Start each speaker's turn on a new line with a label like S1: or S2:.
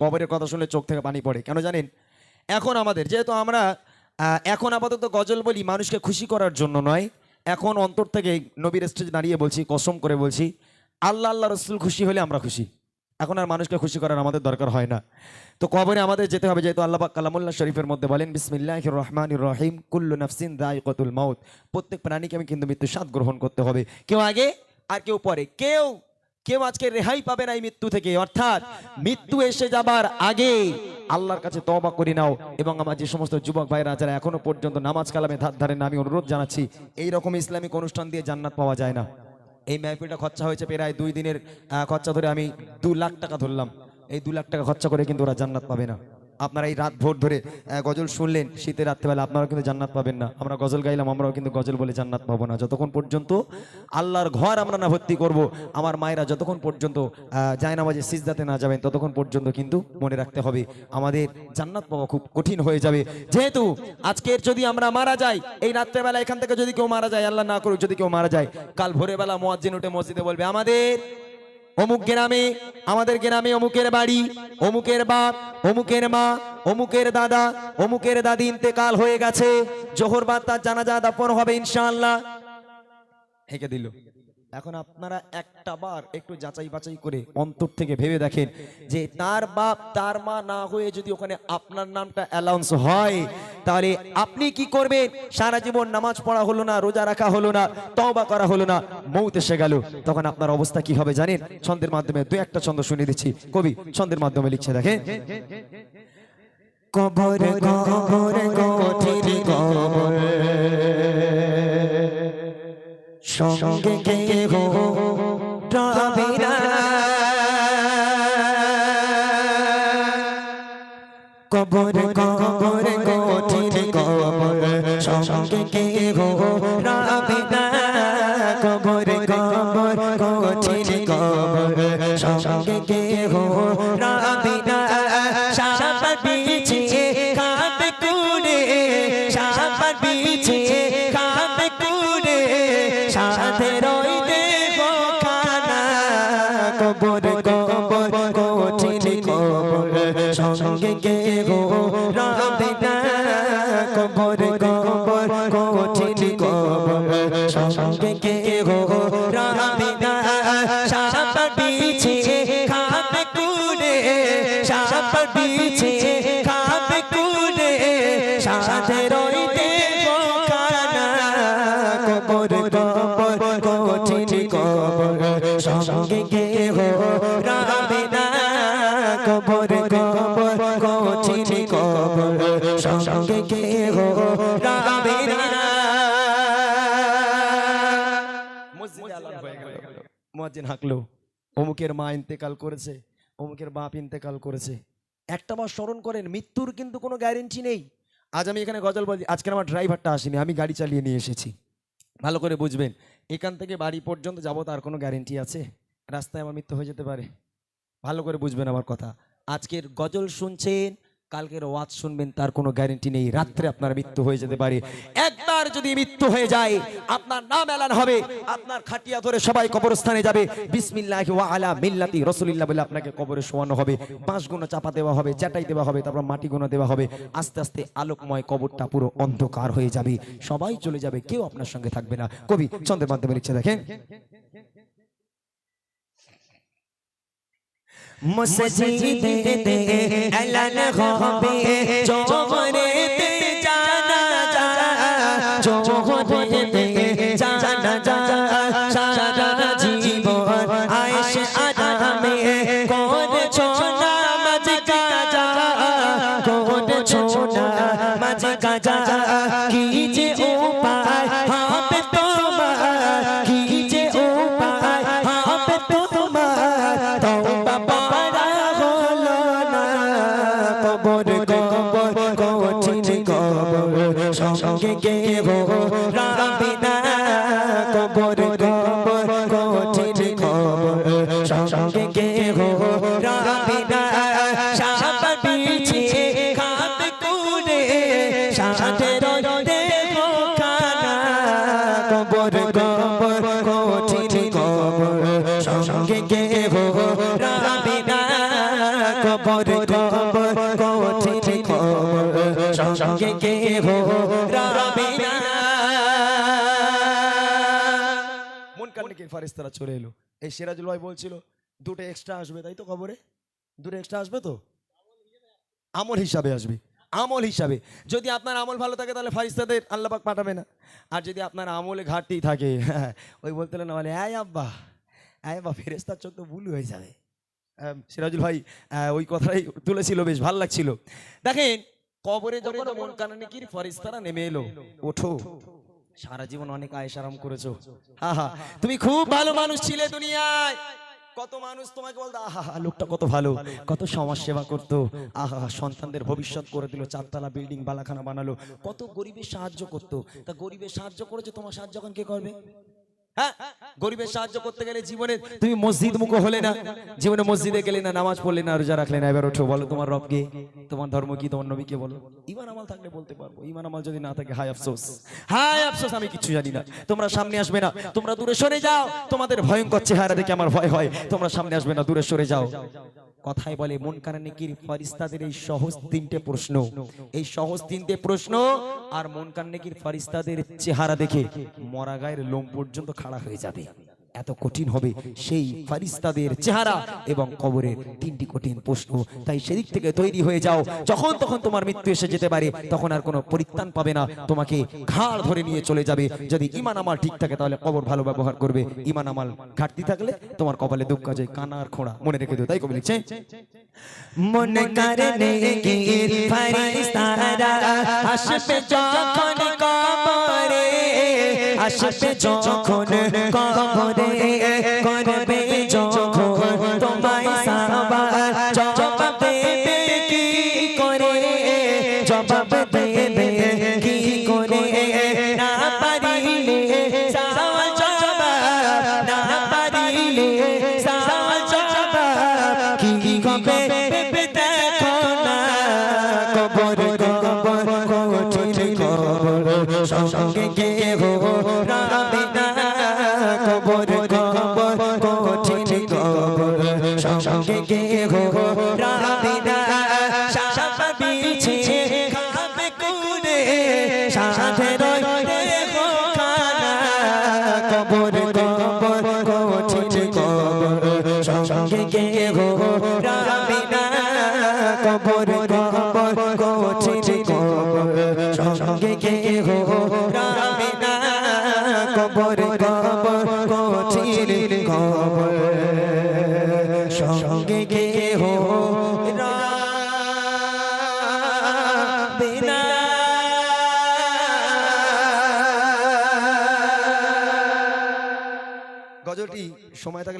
S1: কবরের কথা শুনলে চোখ থেকে পানি পড়ে। কেন জানেন? এখন আমাদের, যেহেতু আমরা এখন আপাতত গজল বলি মানুষকে খুশি করার জন্য নয়, এখন অন্তর থেকে নবীর স্টেজ দাঁড়িয়ে বলছি, কসম করে বলছি, আল্লাহ আল্লাহ রসুল খুশি হলে আমরা খুশি। এখন আর মানুষকে খুশি করার আমাদের দরকার হয় না। তো কবরে আমাদের যেতে হবে, যেহেতু আল্লাহ কালামুল্লাহ শরীফের মধ্যে বলেন বিসমিল্লাহ রহমান রহিম, কুল্লু নাফসিন দায় কতুল মাউত। প্রত্যেক প্রাণীকে আমি কিন্তু মৃত্যু স্বাদ গ্রহণ করতে হবে। কেউ আগে আর কেউ পরে। কেউ কেউ আজকে রেহাই পাবে না এই মৃত্যু থেকে। অর্থাৎ মৃত্যু এসে যাবার আগে আল্লাহর কাছে তবা করে নাও এবং আমার যে সমস্ত যুবক ভাইরা যারা এখনও পর্যন্ত নামাজ কালামে ধার ধারে আমি অনুরোধ জানাচ্ছি এই রকম ইসলামিক অনুষ্ঠান দিয়ে জান্নাত পাওয়া যায় না। এই মেহফিলটা খরচা হয়েছে প্রায় দুই দিনের খরচা ধরে আমি দু লাখ টাকা ধরলাম। এই দু লাখ টাকা খরচা করে কিন্তু ওরা জান্নাত পাবে না। আপনারা এই রাত ভোর ধরে গজল শুনলেন, শীতের রাত্রেবেলা আপনারা কিন্তু জান্নাত পাবেন না। আমরা গজল গাইলাম, আমরাও কিন্তু গজল বলে জান্নাত পাবো না। যতক্ষণ পর্যন্ত আল্লাহর ঘর আমরা না ভর্তি করব, আমার মায়েরা যতক্ষণ পর্যন্ত যায় বাজে সিজদাতে না যাবেন, ততক্ষণ পর্যন্ত কিন্তু মনে রাখতে হবে, আমাদের জান্নাত পাওয়া খুব কঠিন হয়ে যাবে। যেহেতু আজকের যদি আমরা মারা যাই, এই রাত্রেবেলা এখান থেকে যদি কেউ মারা যায়, আল্লাহ না করুক যদি কেউ মারা যায়, কাল ভোরবেলা মোয়াজ্জিন উঠে মসজিদে বলবে, আমাদের অমুক গ্রামে, আমাদের গ্রামে অমুকের বাড়ি, অমুকের বাপ, অমুকের মা, অমুকের দাদা, অমুকের দাদি ইন্তেকাল হয়ে গেছে। জোহর বাদ তার জানাজা দাপন হবে ইনশাআল্লাহ। হেঁকে দিল। এখন আপনারা একটা বার একটু যাচাই বাছাই করে অন্তর থেকে ভেবে দেখেন যে তার বাপ, তার মা না হয়ে যদি ওখানে আপনার নামটা অ্যালাউন্স হয়, তাহলে আপনি কি করবেন? সারা জীবন নামাজ পড়া হলো না, রোজা রাখা হলো না, তওবা করা হলো না, মৌত এসে গেল। তখন আপনার অবস্থা কি হবে জানেন? ছন্দের মাধ্যমে দু একটা ছন্দ শুনে দিচ্ছি। কবি, ছন্দের মাধ্যমে লিখছে দেখেন,
S2: কবর কবর সঙ্গে কেহ রবে না কবর কবর কঠিন কবর সঙ্গে কেহ রবে না কবর কবর কঠিন কবর সঙ্গে কেহ রবে না সাপার বিছে কাপে কুড়ে সাপার বিছে কবর কবর কঠিন কবর সঙ্গে কে হো রাবে না সাপার বিছে কাপে কুড়ে সাপার বিছে কাপে কুড়ে। সাথে রইতে হো রাবে না
S1: মসজিদে আলাপ হয়ে গেল। মুয়াজ্জিন হাঁকলো। অমুকের মা ইন্তেকাল করেছে অমুকের বাপ ইন্তেকাল করেছে। একটা বার স্মরণ করেন মৃত্যুর কিন্তু কোনো গ্যারেন্টি নেই। আজ আমি এখানে গজল বলছি আজকে আমার ড্রাইভারটা আসেনি আমি গাড়ি চালিয়ে নিয়ে এসেছি। ভালো করে বুঝবেন এখান থেকে বাড়ি পর্যন্ত যাব তার কোনো গ্যারেন্টি আছে? রাস্তায় আমার মৃত্যু হয়ে যেতে পারে। ভালো করে বুঝবেন আমার কথা। আজকের গজল শুনছেন কালকের ওয়াজ শুনবেন, তার কোনো গ্যারেন্টি নেই। রাত্রে আপনার মৃত্যু হয়ে যেতে পারে। একবার যদি মৃত্যু হয়ে যায়, আপনার নাম এলান হবে। আপনার খাটিয়া ধরে সবাই কবরস্থানে যাবে। বিসমিল্লাহ ওয়া আলা মিল্লাতি রসুলিল্লাহ বলে আপনাকে কবরে শোয়ানো হবে। বাঁশ গুণ চাপা দেওয়া হবে চাটাই দেওয়া হবে, তারপর মাটি গুণ দেওয়া হবে। আস্তে আস্তে আলোকময় কবরটা পুরো অন্ধকার হয়ে যাবে। সবাই চলে যাবে, কেউ আপনার সঙ্গে থাকবে না। কবি চন্দ্রের মাধ্যমে লিখছে দেখেন।
S2: মসজিদে এলান হবে জোহরেতে জানা যা জোহরেতে কবর কবর, কঠিন কবর। সঙ্গে না কবর খবর কঠিন খবর সঙ্গে হো
S1: মন কান্নিকের ফারিস্তারা চলে এলো। এই সিরাজুল ভাই বলছিল, দুটো এক্সট্রা আসবে, তাই তো খবরে দুটো এক্সট্রা আসবে তো? আমল হিসাবে আসবে। আমল হিসাবে। যদি আপনার আমল ভালো থাকে, তাহলে ফারিস্তাদের আল্লাপাক পাঠাবে না। আর যদি আপনার আমলে ঘাটতি থাকে, ওই বলতে না আয় আব্বা আয় আব্বা ফেরেস্তার চোখ তো ভুল হয়ে যাবে। সিরাজুল ভাই ওই কথাই তুলেছিল, বেশ ভালো লাগছিল। দেখেন, কবরে যখন মন কানানিকির ফরিস্তারা নেমে এলো, ওঠো, সারা জীবন অনেক আয়েস আরাম করেছ। হা হা, তুমি খুব ভালো মানুষ ছিলে দুনিয়ায়। কত মানুষ তোমাকে বলতো, আহা লোকটা কত ভালো, কত সমাজ সেবা করতো আহা, সন্তানদের ভবিষ্যৎ করে দিল, চারতলা বিল্ডিং, বালাখানা বানালো। কত গরিবের সাহায্য করতো। তা গরিবের সাহায্য করেছে, তোমার সাহায্য এখন কে করবে? হ্যাঁ? গরিবের সাহায্য করতে গেলে জীবনে তুমি মসজিদ মুখ হলে না, জীবনে মসজিদে গেলে না, নামাজ পড়লে না, রোজা রাখলে না। এবার ওঠো, বলো তোমার রবকে তোমার ধর্ম কি? তোমার নবীকে বলো। ইমান আমল থাকলে বলতে পারব ইমান আমল যদি না থাকে, হায় আফসোস। হায় আফসোস, আমি কিছু জানি না। তোমরা সামনে আসবে না, তোমরা দূরে সরে যাও। তোমাদের ভয়ঙ্কর চেহারা দেখে আমার ভয় হয়। তোমরা সামনে আসবে না, দূরে সরে যাও। কথায় বলে, মন কানানিকির ফরিস্তাদের এই সহজ তিনটে প্রশ্ন। এই সহজ তিনটে প্রশ্ন আর মন কান্নিকির ফরিস্তাদের চেহারা দেখে মরা গায়ের লোম পর্যন্ত খাড়া হয়ে যাবে। এত কঠিন হবে সেই ফারিস্তাদের চেহারা এবং কবরের তিনটি কঠিন প্রশ্ন। তাই সেদিক থেকে তৈরি হয়ে যাও। যখন তখন তোমার মৃত্যু এসে যেতে পারে, তখন আর কোনো পরিত্রাণ পাবে না। তোমাকে ঘাড় ধরে নিয়ে চলে যাবে। যদি ইমান আমাল ঠিক থাকে, তাহলে কবর ভালো ব্যবহার করবে। ইমান আমাল ঘাটতি থাকলে তোমার কপালে দুঃখ যায় কানার খোঁড়া মনে রেখে দিও। তাই কবি লিখছে,
S2: মন করনে গির ফরিস্তারা আসবে যখন কবরে আসবে যখন কবরে করবে সঙ্গে কে হো রাবে না সাপ বিছে খাবে কুরে সাথে রয়ে হো খানা কবর কবর কঠিন কবর সঙ্গে কে হো সঙ্গে কে হো?
S1: গজলটি সময় থাকলে